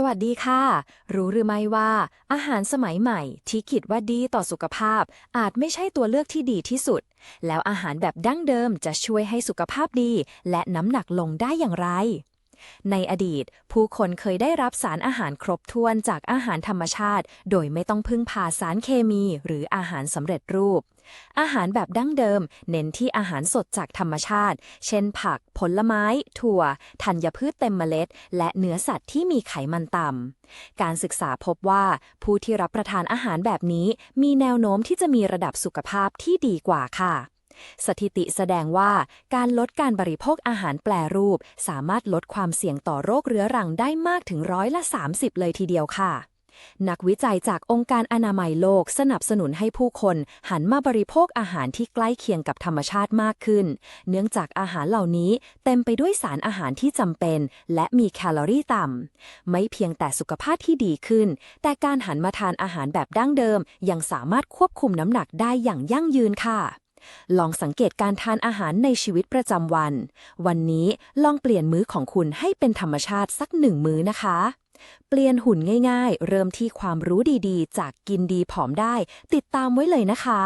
สวัสดีค่ะ รู้หรือไม่ว่า อาหารสมัยใหม่ที่คิดว่าดีต่อสุขภาพ อาจไม่ใช่ตัวเลือกที่ดีที่สุด แล้วอาหารแบบดั้งเดิมจะช่วยให้สุขภาพดี และน้ำหนักลงได้อย่างไร ในอดีต ผู้คนเคยได้รับสารอาหารครบถ้วนจากอาหารธรรมชาติ โดยไม่ต้องพึ่งพาสารเคมีหรืออาหารสำเร็จรูป อาหารแบบดั้งเดิม เน้นที่อาหารสดจากธรรมชาติ เช่นผัก ผลไม้ ถั่ว ธัญพืชเต็มเมล็ด และเนื้อสัตว์ที่มีไขมันต่ำ การศึกษาพบว่า ผู้ที่รับประทานอาหารแบบนี้ มีแนวโน้มที่จะมีระดับสุขภาพที่ดีกว่าค่ะ สถิติแสดงว่าการลดการบริโภคอาหารแปรรูป สามารถลดความเสี่ยงต่อโรคเรื้อรังได้มากถึงร้อยละ 30 เลยทีเดียวค่ะ นักวิจัยจากองค์การอนามัยโลกสนับสนุนให้ผู้คน หันมาบริโภคอาหารที่ใกล้เคียงกับธรรมชาติมากขึ้น เนื่องจากอาหารเหล่านี้เต็มไปด้วยสารอาหารที่จำเป็น และมีแคลอรี่ต่ำ ไม่เพียงแต่สุขภาพที่ดีขึ้น แต่การหันมาทานอาหารแบบดั้งเดิม ยังสามารถควบคุมน้ำหนักได้อย่างยั่งยืนค่ะ ลองสังเกตการทานอาหารในชีวิตประจำวัน วันนี้ลองเปลี่ยนมื้อของคุณให้เป็นธรรมชาติสักหนึ่งมื้อนะคะ เปลี่ยนหุ่นง่าย ๆ เริ่มที่ความรู้ดีๆ จากกินดีผอมได้ ติดตามไว้เลยนะคะ